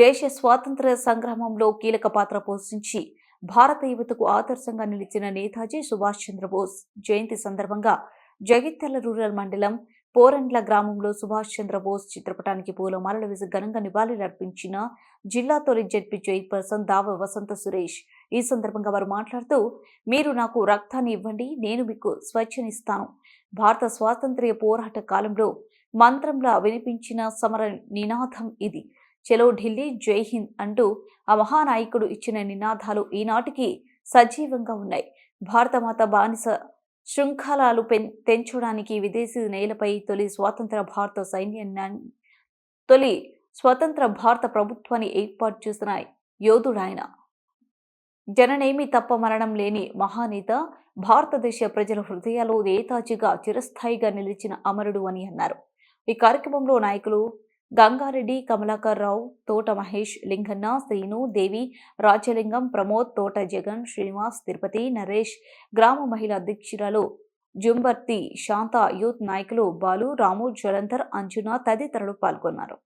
దేశ స్వాతంత్ర సంగ్రామంలో కీలక పాత్ర పోషించి భారత యువతకు ఆదర్శంగా నిలిచిన నేతాజీ సుభాష్ చంద్రబోస్. జయంతి సందర్భంగా జగిత్యాల రూరల్ మండలం పోరండ్ల గ్రామంలో సుభాష్ చంద్రబోస్ చిత్రపటానికి పూలమాలలు వేసి ఘనంగా నివాళులర్పించిన జిల్లా తొలి జడ్పీ చైర్పర్సన్ దావ వసంత సురేష్. ఈ సందర్భంగా వారు మాట్లాడుతూ మీరు నాకు రక్తాన్ని ఇవ్వండి నేను మీకు స్వచ్ఛనిస్తాను. భారత స్వాతంత్ర్య పోరాట కాలంలో మంత్రంలా వినిపించిన సమర నినాదం ఇది. చలో ఢిల్లీ జై హింద్ అంటూ ఆ మహానాయకుడు ఇచ్చిన నినాదాలు ఈనాటికి సజీవంగా ఉన్నాయి. భారతమాత బానిస శృంఖలాలు పెం తెంచడానికి విదేశీ నేలపై తొలి స్వాతంత్ర భారత సైన్యాన్ని తొలి స్వతంత్ర భారత ప్రభుత్వాన్ని ఏర్పాటు చేసిన యోధుడాయన. జననేమి తప్ప మరణం లేని మహానేత భారతదేశ ప్రజల హృదయాలు నేతాజీగా చిరస్థాయిగా నిలిచిన అమరుడు అని అన్నారు. ఈ కార్యక్రమంలో నాయకులు గంగారెడ్డి కమలాకర్ రావు తోట మహేష్ లింగన్న శ్రీను దేవి రాజ్యలింగం ప్రమోద్ తోట జగన్ శ్రీనివాస్ తిరుపతి నరేష్ గ్రామ మహిళా అధ్యక్షురాలు జుంబర్తి శాంత యూత్ నాయకులు బాలు రాము జలంధర్ అంజున తదితరులు పాల్గొన్నారు.